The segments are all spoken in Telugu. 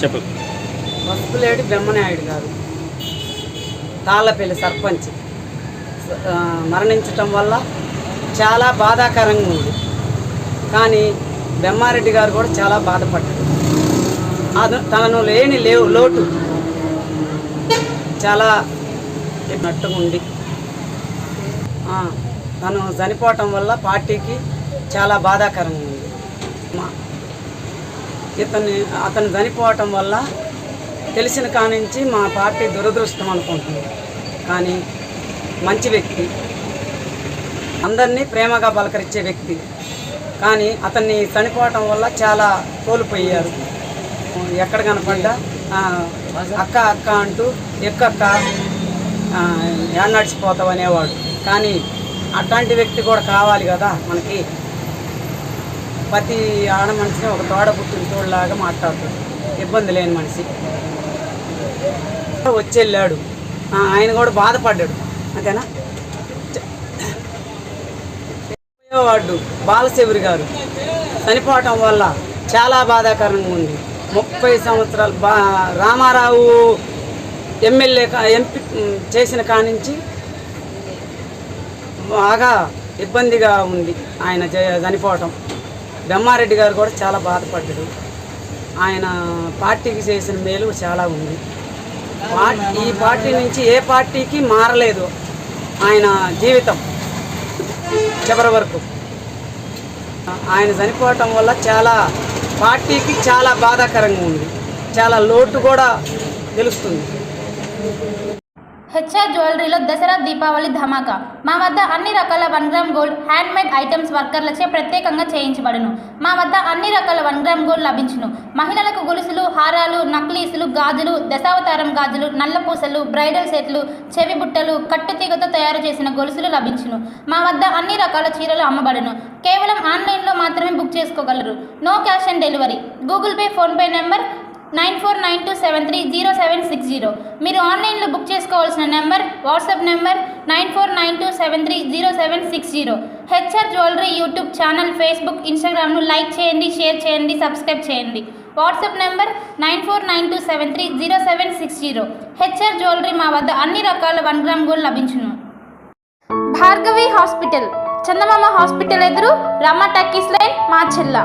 చెప్పు. వసుపులేడి బ్రహ్మనాయుడు గారు. తాళ్ళపల్లి సర్పంచ్. మరణించటం వల్ల చాలా బాధాకరంగా ఉంది. కానీ బ్రహ్మారెడ్డి గారు కూడా చాలా బాధపడ్డారు. అది తనను లేని లేవు లోటు చాలా నట్టుగా ఉండి తను చనిపోవటం వల్ల పార్టీకి చాలా బాధాకరంగా ఉంది. మా ఇతన్ని అతను చనిపోవటం వల్ల తెలిసిన కానించి మా పార్టీ దురదృష్టం అనుకుంటుంది. కానీ మంచి వ్యక్తి. అందరినీ ప్రేమగా పలకరించే వ్యక్తి. కానీ అతన్ని చనిపోవటం వల్ల చాలా కోల్పోయారు. ఎక్కడ కనపడ్డా? అక్క అక్క అంటూ ఎక్కక్క ఆ, ఏడ నడిచిపోతావు అనేవాడు. కానీ అట్లాంటి వ్యక్తి కూడా కావాలి కదా మనకి. ప్రతి ఆడ మనిషిని ఒక తోడ పుట్టిన తోడులాగా మాట్లాడుతాడు ఇబ్బంది లేని మనిషి. వచ్చి వెళ్ళాడు. ఆయన కూడా బాధపడ్డాడు. అంతేనా? వాడు బాలశివరి గారు. చనిపోవటం వల్ల చాలా బాధాకరంగా ఉంది. ముప్పై సంవత్సరాలు బా రామారావు ఎమ్మెల్యే కా- ఎంపీ చేసిన కానించి బాగా ఇబ్బందిగా ఉంది ఆయన చనిపోవటం. బ్రహ్మారెడ్డి గారు కూడా చాలా బాధపడ్డాడు. ఆయన పార్టీకి చేసిన మేలు చాలా ఉంది. ఈ పార్టీ నుంచి ఏ పార్టీకి మారలేదు ఆయన జీవితం చివరి వరకు. ఆయన చనిపోవటం వల్ల చాలా పార్టీకి చాలా బాధాకరంగా ఉంది. చాలా లోటు కూడా తెలుస్తుంది హెచ్ఆర్ జ్యువెలరీలో దసరా దీపావళి ధమాకా. మా వద్ద అన్ని రకాల one gram gold hand made items వర్కర్లచే ప్రత్యేకంగా చేయించబడును. మా వద్ద అన్ని రకాల వన్ గ్రామ్ గోల్డ్ లభించును. మహిళలకు గొలుసులు హారాలు నక్లీసులు గాజులు దశావతారం గాజులు నల్లపూసలు బ్రైడల్ సెట్లు చెవి బుట్టలు కట్టుతీగతో తయారు చేసిన గొలుసులు లభించును. మా వద్ద అన్ని రకాల చీరలు అమ్మబడును. కేవలం ఆన్లైన్లో మాత్రమే బుక్ చేసుకోగలరు. No cash on delivery. Google Pay PhonePe number nine four nine two seven three zero seven six zero. మీరు ఆన్లైన్లో బుక్ చేసుకోవాల్సిన number WhatsApp number nine four nine two seven three zero seven six zero. HR jewellery YouTube channel Facebook ఇన్స్టాగ్రామ్ను like చేయండి షేర్ చేయండి సబ్స్క్రైబ్ చేయండి. WhatsApp number nine four nine two seven three zero seven six zero. HR jewellery మా వద్ద అన్ని రకాల వన్ గ్రామ్ గోల్డ్ లభించును. భార్గవి హాస్పిటల్ చందమామ హాస్పిటల్ ఎదురు రమ్మ టక్కీస్ లైన్ మా చెల్లా.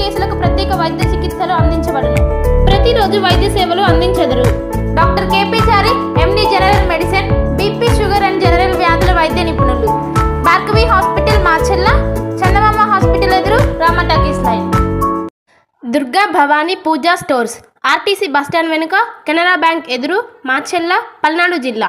కేసులకు ప్రత్యేక వైద్య చికిత్సలు అందించబడును. ప్రతిరోజు వైద్య సేవలు అందించెదరు. Doctor KP Chari MD general medicine BP sugar and general వ్యాధుల వైద్య నిపుణులు. భార్గవి హాస్పిటల్ మాచెల్ల చందమామ హాస్పిటల్ ఎదురు Rama talkies line. Durga Bhavani puja stores RTC bus stand వెనుక కెనరా బ్యాంక్ ఎదురు మాచెల్ల పల్నాడు జిల్లా.